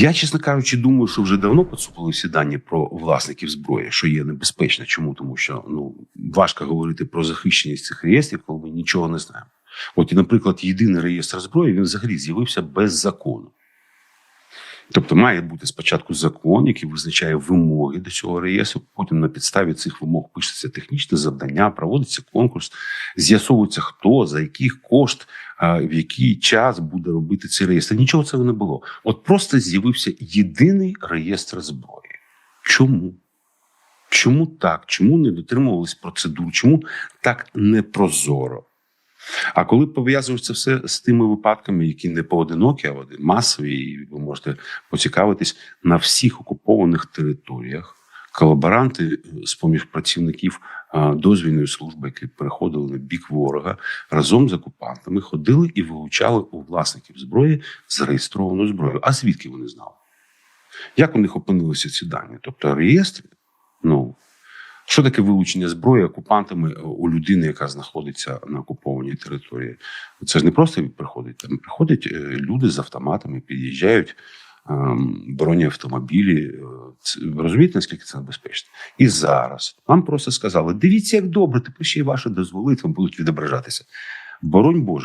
Я, чесно кажучи, думаю, що вже давно поцупили всі дані про власників зброї, що є небезпечно. Чому? Тому що ну важко говорити про захищеність цих реєстрів, коли ми нічого не знаємо. От, наприклад, єдиний реєстр зброї він взагалі з'явився без закону. Тобто має бути спочатку закон, який визначає вимоги до цього реєстру. Потім на підставі цих вимог пишеться технічне завдання, проводиться конкурс, з'ясовується, хто за яких кошт, в який час буде робити цей реєстр. Нічого цього не було. От просто з'явився єдиний реєстр зброї. Чому? Чому так? Чому не дотримувались процедур? Чому так непрозоро? А коли пов'язуєш це все з тими випадками, які не поодинокі, а вони масові, і ви можете поцікавитись на всіх окупованих територіях, колаборанти е, з поміж працівників е, дозвільної служби, які переходили на бік ворога, разом з окупантами ходили і вилучали у власників зброї зареєстровану зброю. А звідки вони знали? Як у них опинилися ці дані? Тобто реєстри, ну. Що таке вилучення зброї окупантами у людини, яка знаходиться на окупованій території? Це ж не просто приходить. Там приходять е, люди з автоматами, під'їжджають ем, броні автомобілі. Е, розумієте, наскільки це небезпечно? І зараз вам просто сказали: дивіться, як добре, тепер ще й ваші дозволи вам будуть відображатися. Боронь Боже.